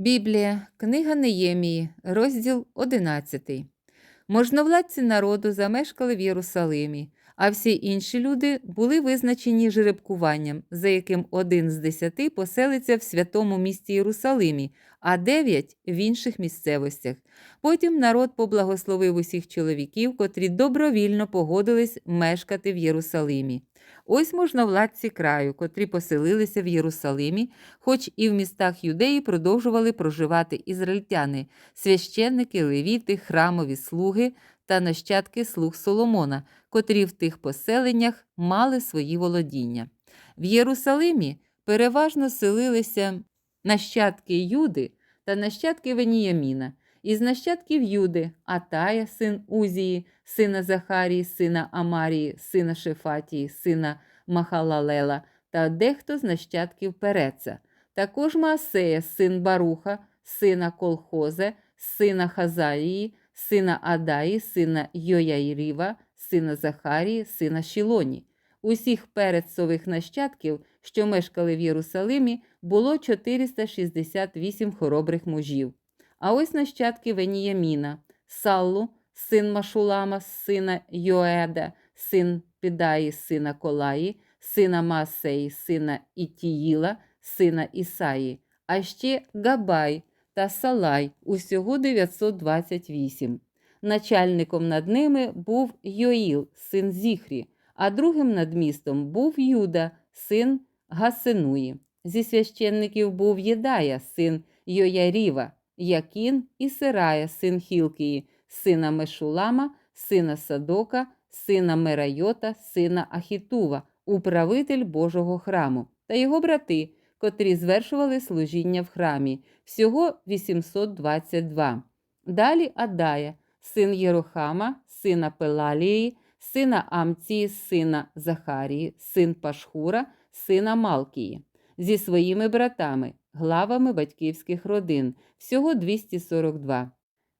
Біблія, книга Неємії, розділ 11. Можновладці народу замешкали в Єрусалимі, а всі інші люди були визначені жеребкуванням, за яким один з десяти поселиться в святому місті Єрусалимі, а дев'ять в інших місцевостях. Потім народ поблагословив усіх чоловіків, котрі добровільно погодились мешкати в Єрусалимі. Ось можновладці краю, котрі поселилися в Єрусалимі, хоч і в містах юдеї продовжували проживати ізраїльтяни, священники, левіти, храмові слуги та нащадки слуг Соломона, котрі в тих поселеннях мали свої володіння. В Єрусалимі переважно селилися нащадки Юди та нащадки Веніяміна. Із нащадків Юди Атая, син Узії, сина Захарії, сина Амарії, сина Шефатії, сина Махалалела та дехто з нащадків Переца. Також Маасея, син Баруха, сина Колхозе, сина Хазаїї, сина Адаї, сина Йояйріва, сина Захарії, сина Шілоні. Усіх перецових нащадків, що мешкали в Єрусалимі, було 468 хоробрих мужів. А ось нащадки Веніяміна, Саллу, син Машулама, сина Йоеда, син Підаї, сина Колаї, сина Маасеї, сина Ітіїла, сина Ісаї, а ще Габай та Салай, усього 928. Начальником над ними був Йоїл, син Зіхрі, а другим над містом був Юда, син Гасенуї. Зі священників був Єдая, син Йояріва, Якін і Сирая, син Хілкії, сина Мешулама, сина Садока, сина Мерайота, сина Ахітува, управитель Божого храму, та його брати, котрі звершували служіння в храмі, всього 822. Далі Адая, син Єрохама, сина Пелалії, сина Амції, сина Захарії, син Пашхура, сина Малкії, зі своїми братами, главами батьківських родин, всього 242.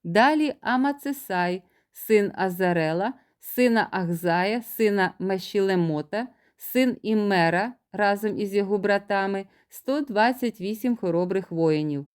Далі Амацесай, син Азарела, сина Ахзая, сина Мешілемота, син Іммера разом із його братами 128 хоробрих воїнів.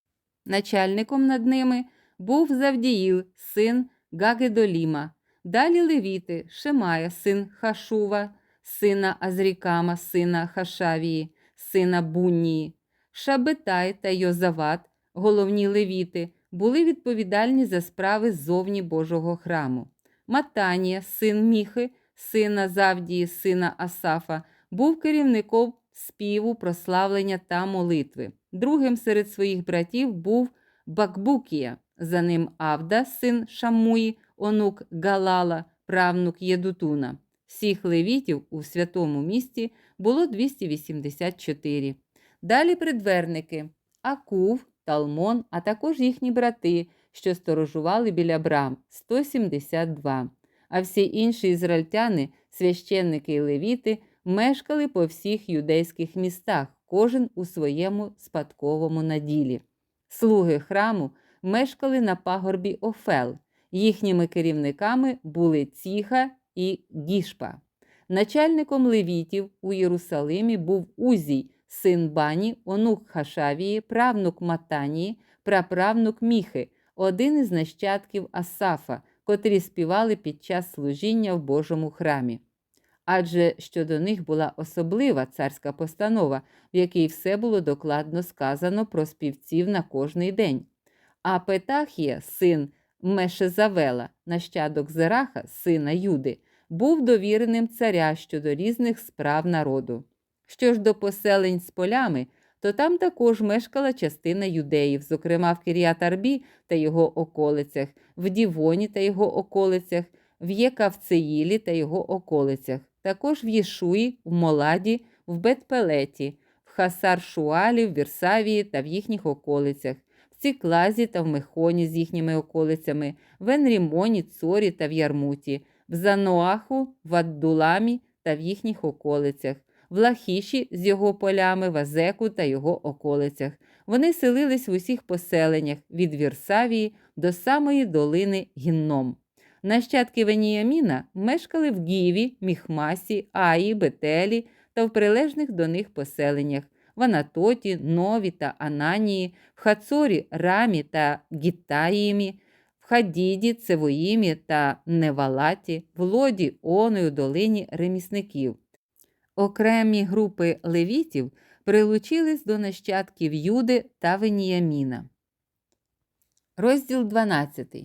Начальником над ними був Завдіїл, син Гагедоліма. Далі левіти, Шемая, син Хашува, сина Азрікама, сина Хашавії, сина Буннії, Шабетай та Йозават, головні левіти, були відповідальні за справи ззовні Божого храму. Матанія, син Міхи, сина Завдії, сина Асафа, був керівником співу, прославлення та молитви. Другим серед своїх братів був Бакбукія, за ним Авда, син Шамуї, онук Галала, правнук Єдутуна. Всіх левітів у святому місті було 284. Далі предверники Акув, Талмон, а також їхні брати, що сторожували біля брам 172. А всі інші ізраїльтяни, священники і левіти, мешкали по всіх юдейських містах, кожен у своєму спадковому наділі. Слуги храму мешкали на пагорбі Офел. Їхніми керівниками були Ціха і Гішпа. Начальником левітів у Єрусалимі був Узій, син Бані, онук Хашавії, правнук Матанії, праправнук Міхи, один із нащадків Асафа, котрі співали під час служіння в Божому храмі. Адже щодо них була особлива царська постанова, в якій все було докладно сказано про співців на кожний день. А Петахія, син Мешезавела, нащадок Зераха, сина Юди, був довіреним царя щодо різних справ народу. Що ж до поселень з полями, то там також мешкала частина юдеїв, зокрема в Кир'ят-Арбі та його околицях, в Дівоні та його околицях, в Єкавцеїлі та його околицях, також в Єшуї, в Моладі, в Бетпелеті, в Хасар-Шуалі, в Вірсавії та в їхніх околицях, в Ціклазі та в Мехоні з їхніми околицями, в Енрімоні, Цорі та в Ярмуті, в Заноаху, в Аддуламі та в їхніх околицях в Лахіші з його полями, в Азеку та його околицях. Вони селились в усіх поселеннях від Вірсавії до самої долини Гінном. Нащадки Веніяміна мешкали в Гіві, Міхмасі, Аї, Бетелі та в прилежних до них поселеннях, в Анатоті, Нові та Ананії, в Хацорі, Рамі та Гіттаїмі, в Хадіді, Цевоїмі та Невалаті, в Лоді, Оною, долині ремісників. Окремі групи левітів прилучились до нащадків Юди та Веніяміна. Розділ 12.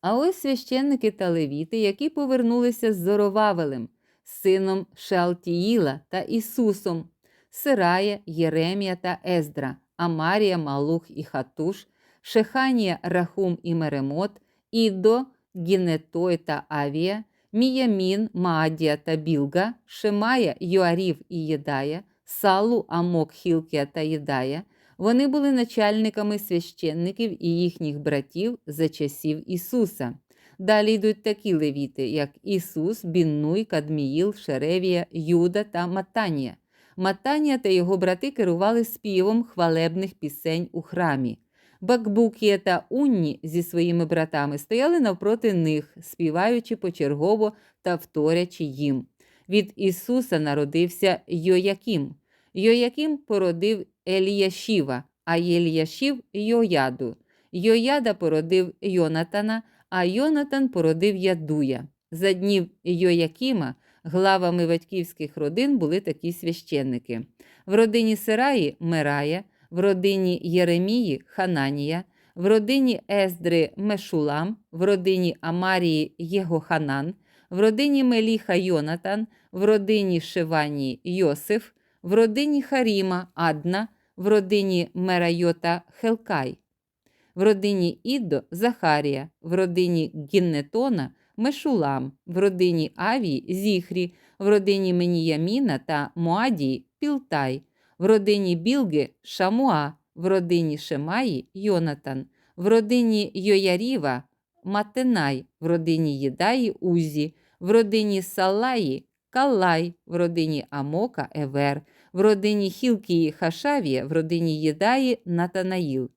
А ось священники та левіти, які повернулися з Зоровавелем, сином Шалтіїла та Ісусом, Сирая, Єремія та Ездра, Амарія, Малух і Хатуш, Шеханія, Рахум і Меремот, Ідо, Гінетой та Авія, Міямін, Маадія та Білга, Шемая, Йоарів і Єдая, Салу, Амок, Хілкія та Єдая. Вони були начальниками священників і їхніх братів за часів Ісуса. Далі йдуть такі левіти, як Ісус, Біннуй, Кадміїл, Шеревія, Юда та Матанія. Матанія та його брати керували співом хвалебних пісень у храмі. Бакбукія та Унні зі своїми братами стояли навпроти них, співаючи почергово та вторячи їм. Від Ісуса народився Йояким. Йояким породив Еліяшіва, а Єліяшів Йояду. Йояда породив Йонатана, а Йонатан породив Ядуя. За днів Йоякіма главами батьківських родин були такі священники. В родині Сираї Мерая, в родині Єремії Хананія, в родині Ездри Мешулам, в родині Амарії Єгоханан, в родині Меліха Йонатан, в родині Шиванії Йосиф, в родині Харіма Адна, в родині Мерайота Хелкай, в родині Іддо Захарія, в родині Гіннетона Мешулам, в родині Авії Зіхрі, в родині Меніяміна та Моадії Пілтай, в родині Білги Шамуа, в родині Шемаї Йонатан, в родині Йояріва Матенай, в родині Єдаї Узі, в родині Салаї Каллай, в родині Амока Евер, в родині Хілкії Хашавія, в родині Єдаї Натанаїл.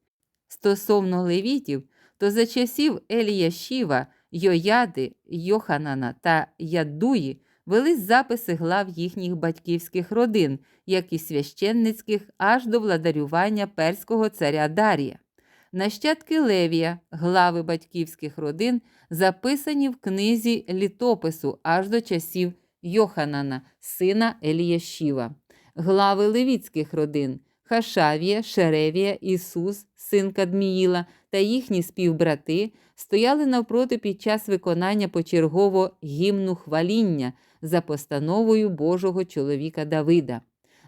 Стосовно левітів, то за часів Еліяшіва, Йояди, Йоханана та Ядуї велись записи глав їхніх батьківських родин, як і священницьких, аж до владарювання перського царя Дарія. Нащадки Левія, глави батьківських родин, записані в книзі літопису аж до часів Йоханана, сина Еліяшіва. Глави левіцьких родин Хашавія, Шеревія, Ісус, син Кадміїла та їхні співбрати стояли навпроти під час виконання почергово гімну хваління за постановою Божого чоловіка Давида.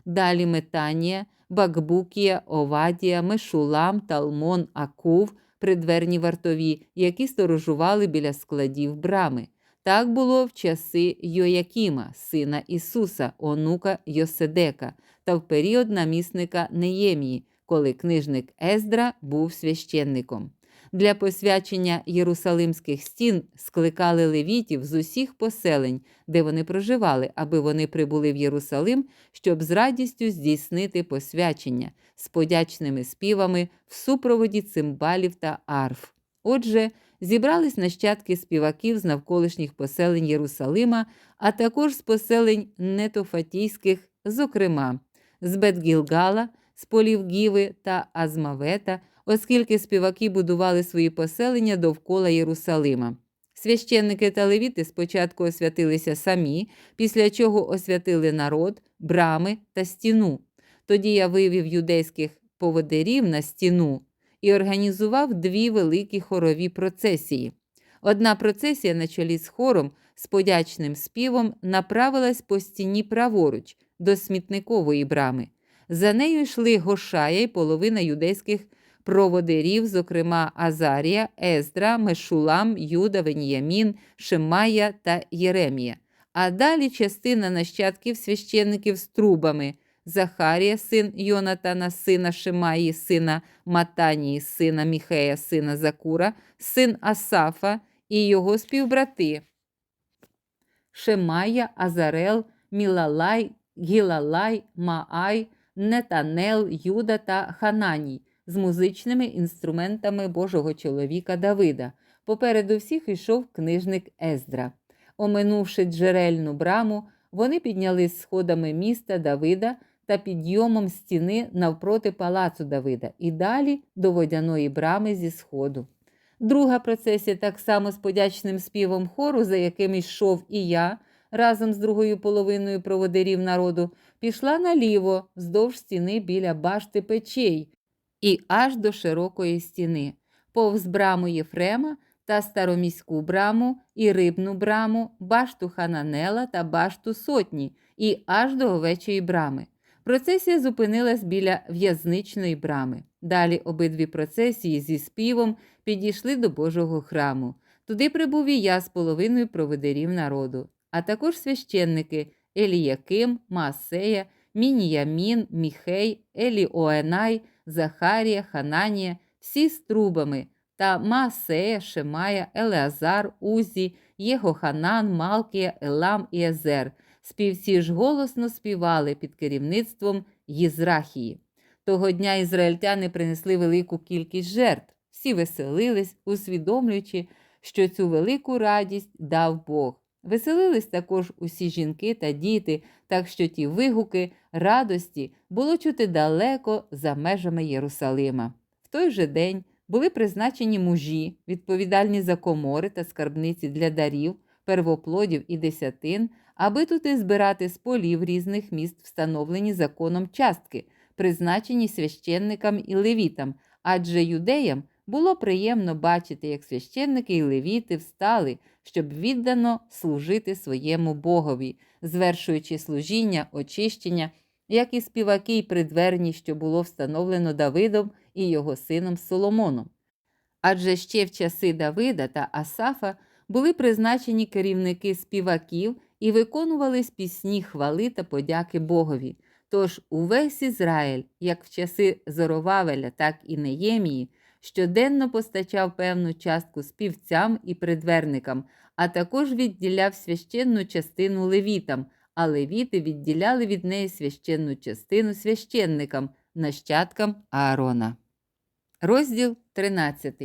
Далі Метанія, Бакбукія, Овадія, Мешулам, Талмон, Акув, придверні вартові, які сторожували біля складів брами. Так було в часи Йоякіма, сина Ісуса, онука Йоседека, та в період намісника Неємії, коли книжник Ездра був священником. Для посвячення єрусалимських стін скликали левітів з усіх поселень, де вони проживали, аби вони прибули в Єрусалим, щоб з радістю здійснити посвячення з подячними співами в супроводі цимбалів та арф. Отже, зібрались нащадки співаків з навколишніх поселень Єрусалима, а також з поселень нетофатійських, зокрема з Бетгілгала, з полів Гіви та Азмавета, оскільки співаки будували свої поселення довкола Єрусалима. Священники та левіти спочатку освятилися самі, після чого освятили народ, брами та стіну. Тоді я вивів юдейських поводирів на стіну і організував дві великі хорові процесії. Одна процесія на чолі з хором з подячним співом направилась по стіні праворуч до смітникової брами. За нею йшли Гошая й половина юдейських проводирів, зокрема Азарія, Ездра, Мешулам, Юда, Веніямін, Шемая та Єремія. А далі частина нащадків священників з трубами Захарія, син Йонатана, сина Шемаї, сина Матанії, сина Міхея, сина Закура, син Асафа і його співбрати. Шемая, Азарел, Мілалай, Гілалай, Маай, Нетанел, Юда та Хананій з музичними інструментами Божого чоловіка Давида. Попереду всіх йшов книжник Ездра. Оминувши джерельну браму, вони піднялись сходами міста Давида та підйомом стіни навпроти палацу Давида і далі до водяної брами зі сходу. Друга процесія, так само з подячним співом хору, за яким йшов і я, разом з другою половиною проводирів народу, пішла наліво вздовж стіни біля башти печей і аж до широкої стіни, повз браму Єфрема та староміську браму, і рибну браму, башту Хананела та башту сотні, і аж до овечої брами. Процесія зупинилась біля в'язничної брами. Далі обидві процесії зі співом підійшли до Божого храму. Туди прибув і я з половиною проведерів народу, а також священники Еліяким, Маасея, Мініямін, Міхей, Еліоенай, Захарія, Хананія, всі з трубами, та Маасея, Шемая, Елеазар, Узі, Єгоханан, Малкія, Елам і Езер. Співці ж голосно співали під керівництвом Єзрахії. Того дня ізраїльтяни принесли велику кількість жертв. Всі веселились, усвідомлюючи, що цю велику радість дав Бог. Веселились також усі жінки та діти, так що ті вигуки радості було чути далеко за межами Єрусалима. В той же день були призначені мужі, відповідальні за комори та скарбниці для дарів, первоплодів і десятин, аби тут і збирати з полів різних міст, встановлені законом частки, призначені священникам і левітам, адже юдеям було приємно бачити, як священники і левіти встали, щоб віддано служити своєму Богові, звершуючи служіння, очищення, як і співаки й придверні, що було встановлено Давидом і його сином Соломоном. Адже ще в часи Давида та Асафа були призначені керівники співаків і виконувались пісні хвали та подяки Богові. Тож увесь Ізраїль, як в часи Зоровавеля, так і Неємії, щоденно постачав певну частку співцям і придверникам, а також відділяв священну частину левітам, а левіти відділяли від неї священну частину священникам, нащадкам Аарона. Розділ 13.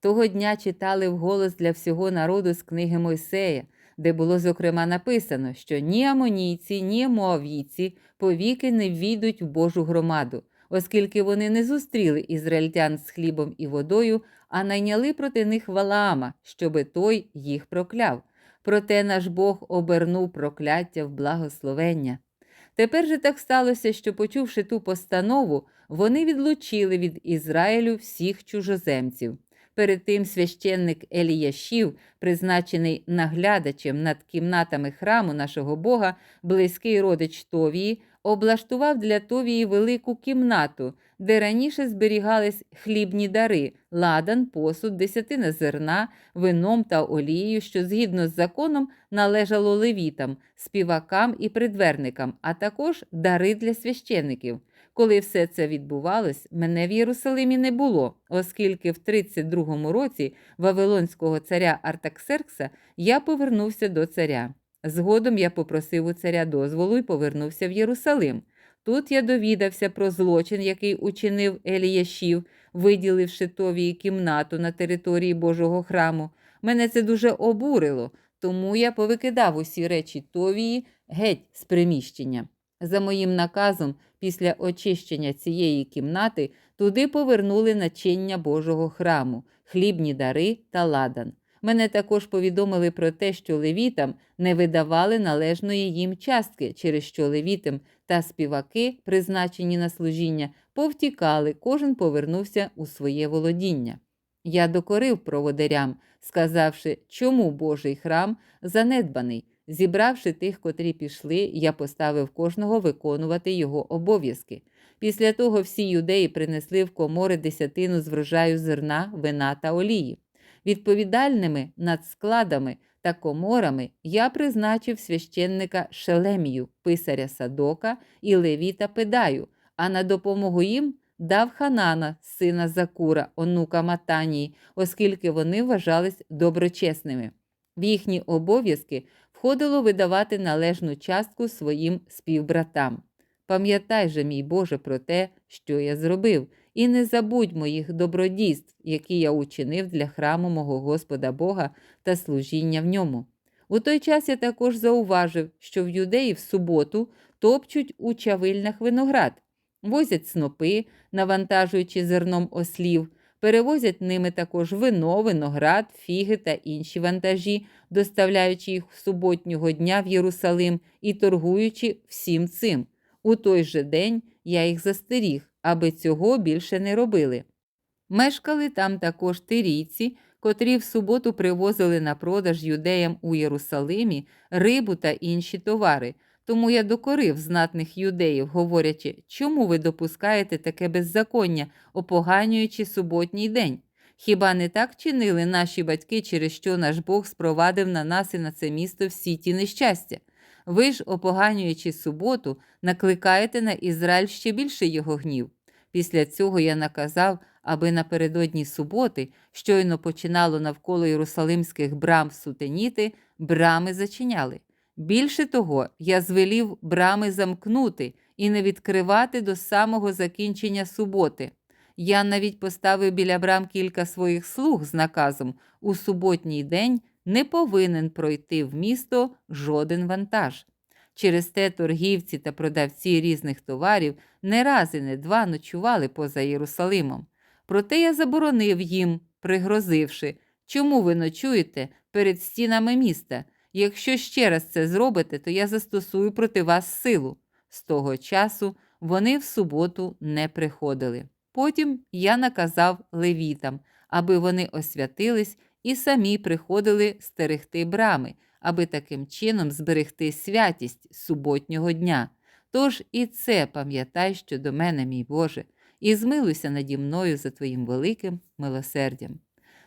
Того дня читали вголос для всього народу з книги Мойсея, де було зокрема написано, що ні амонійці, ні моавійці повіки не ввійдуть в Божу громаду, оскільки вони не зустріли ізраїльтян з хлібом і водою, а найняли проти них Валаама, щоби той їх прокляв. Проте наш Бог обернув прокляття в благословення. Тепер же так сталося, що, почувши ту постанову, вони відлучили від Ізраїлю всіх чужоземців. Перед тим священник Еліяшів, призначений наглядачем над кімнатами храму нашого Бога, близький родич Товії, облаштував для Товії велику кімнату, де раніше зберігались хлібні дари, ладан, посуд, десятина зерна, вином та олією, що згідно з законом належало левітам, співакам і придверникам, а також дари для священників. Коли все це відбувалось, мене в Єрусалимі не було, оскільки в 32-му році Вавилонського царя Артаксеркса я повернувся до царя. Згодом я попросив у царя дозволу і повернувся в Єрусалим. Тут я довідався про злочин, який учинив Еліяшів, виділивши Товії кімнату на території Божого храму. Мене це дуже обурило, тому я повикидав усі речі Товії геть з приміщення. За моїм наказом, після очищення цієї кімнати, туди повернули начиння Божого храму, хлібні дари та ладан. Мене також повідомили про те, що левітам не видавали належної їм частки, через що левітам та співаки, призначені на служіння, повтікали, кожен повернувся у своє володіння. Я докорив проводирям, сказавши, чому Божий храм занедбаний. Зібравши тих, котрі пішли, я поставив кожного виконувати його обов'язки. Після того всі юдеї принесли в комори десятину з врожаю зерна, вина та олії. Відповідальними над складами та коморами я призначив священника Шелемію, писаря Садока і Левіта Педаю, а на допомогу їм дав Ханана, сина Закура, онука Матанії, оскільки вони вважались доброчесними. В їхні обов'язки входило видавати належну частку своїм співбратам. Пам'ятай же, мій Боже, про те, що я зробив, і не забудь моїх добродійств, які я учинив для храму мого Господа Бога та служіння в ньому. У той час я також зауважив, що в юдеї в суботу топчуть у чавильнах виноград, возять снопи, навантажуючи зерном ослів, перевозять ними також вино, виноград, фіги та інші вантажі, доставляючи їх суботнього дня в Єрусалим і торгуючи всім цим. У той же день я їх застеріг, аби цього більше не робили. Мешкали там також тирійці, котрі в суботу привозили на продаж юдеям у Єрусалимі рибу та інші товари. Тому я докорив знатних юдеїв, говорячи, чому ви допускаєте таке беззаконня, опоганюючи суботній день? Хіба не так чинили наші батьки, через що наш Бог спровадив на нас і на це місто всі ті нещастя? Ви ж, опоганюючи суботу, накликаєте на Ізраїль ще більше його гнів. Після цього я наказав, аби напередодні суботи, щойно починало навколо Єрусалимських брам сутеніти, брами зачиняли. Більше того, я звелів брами замкнути і не відкривати до самого закінчення суботи. Я навіть поставив біля брам кілька своїх слуг з наказом у суботній день не повинен пройти в місто жоден вантаж. Через те торгівці та продавці різних товарів не раз і не два ночували поза Єрусалимом. Проте я заборонив їм, пригрозивши, чому ви ночуєте перед стінами міста. Якщо ще раз це зробите, то я застосую проти вас силу. З того часу вони в суботу не приходили. Потім я наказав левітам, аби вони освятились і самі приходили стерегти брами, аби таким чином зберегти святість суботнього дня. Тож і це пам'ятай щодо мене, мій Боже, і змилуйся наді мною за твоїм великим милосердям.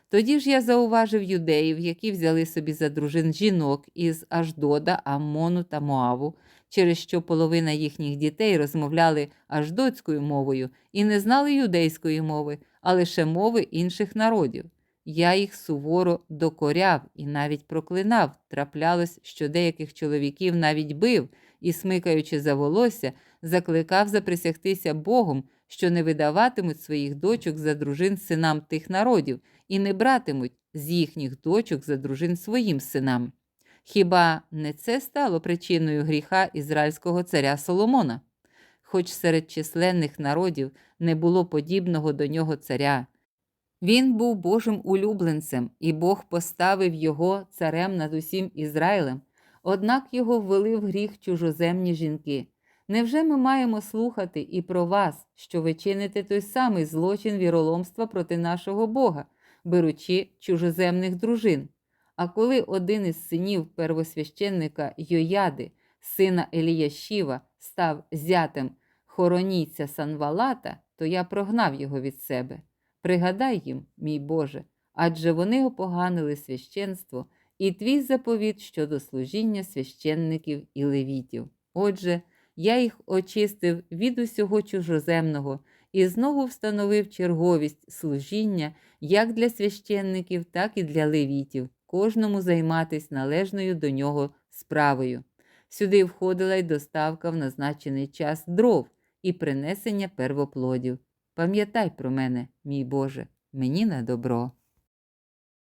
Тоді ж я зауважив юдеїв, які взяли собі за дружин жінок із Аждода, Аммону та Моаву, через що половина їхніх дітей розмовляли аждотською мовою і не знали юдейської мови, а лише мови інших народів. Я їх суворо докоряв і навіть проклинав. Траплялось, що деяких чоловіків навіть бив і, смикаючи за волосся, закликав заприсягтися Богом, що не видаватимуть своїх дочок за дружин синам тих народів і не братимуть з їхніх дочок за дружин своїм синам. Хіба не це стало причиною гріха ізраїльського царя Соломона? Хоч серед численних народів не було подібного до нього царя. Він був Божим улюбленцем, і Бог поставив його царем над усім Ізраїлем, однак його ввели в гріх чужоземні жінки. Невже ми маємо слухати і про вас, що ви чините той самий злочин віроломства проти нашого Бога, беручи чужоземних дружин? А коли один із синів первосвященника Йояди, сина Еліяшіва, став зятем хоронійця Санвалата, то я прогнав його від себе. Пригадай їм, мій Боже, адже вони опоганили священство і твій заповіт щодо служіння священників і левітів. Отже, я їх очистив від усього чужоземного і знову встановив черговість служіння як для священників, так і для левітів, кожному займатись належною до нього справою. Сюди входила й доставка в назначений час дров і принесення первоплодів. Пам'ятай про мене, мій Боже, мені на добро.